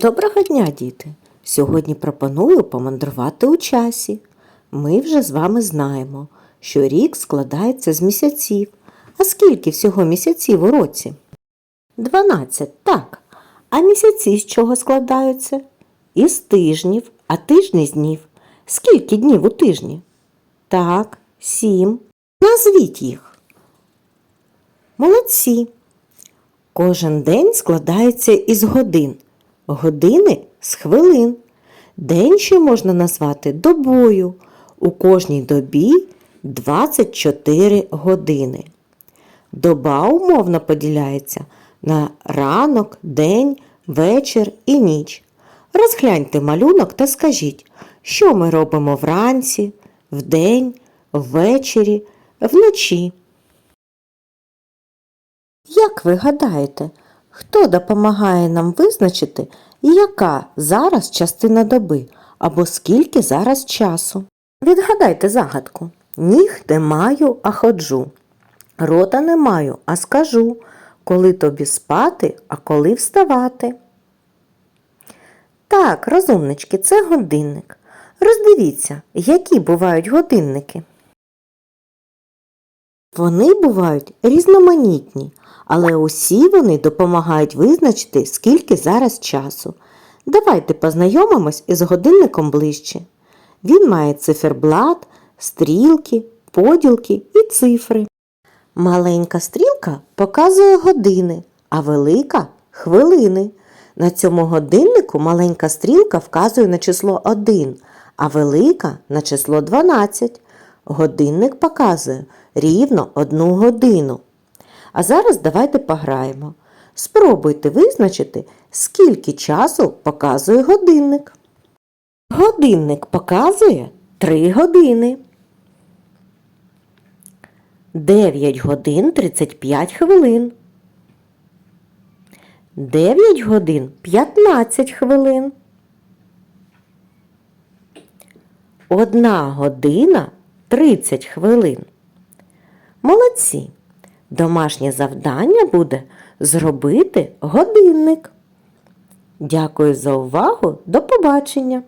Доброго дня, діти! Сьогодні пропоную помандрувати у часі. Ми вже з вами знаємо, що рік складається з місяців. А скільки всього місяців у році? 12, так. А місяці з чого складаються? Із тижнів, а тижні з днів. Скільки днів у тижні? Так, сім. Назвіть їх. Молодці. Кожен день складається із годин, години з хвилин. День ще можна назвати добою. У кожній добі 24 години. Доба умовно поділяється на ранок, день, вечір і ніч. Розгляньте малюнок та скажіть, що ми робимо вранці, вдень, ввечері, вночі. Як ви гадаєте, хто допомагає нам визначити, яка зараз частина доби або скільки зараз часу? Відгадайте загадку. Ніг не маю, а ходжу. Рота не маю, а скажу, коли тобі спати, а коли вставати. Так, розумнички, це годинник. Роздивіться, які бувають годинники. Вони бувають різноманітні, але усі вони допомагають визначити, скільки зараз часу. Давайте познайомимось із годинником ближче. Він має циферблат, стрілки, поділки і цифри. Маленька стрілка показує години, а велика хвилини. На цьому годиннику маленька стрілка вказує на число 1, а велика на число 12. Годинник показує рівно одну годину. А зараз давайте пограємо. Спробуйте визначити, скільки часу показує годинник. Годинник показує 3 години. 9 годин 35 хвилин. 9 годин 15 хвилин. 1 година 30 хвилин. Молодці. Домашнє завдання буде зробити годинник. Дякую за увагу. До побачення!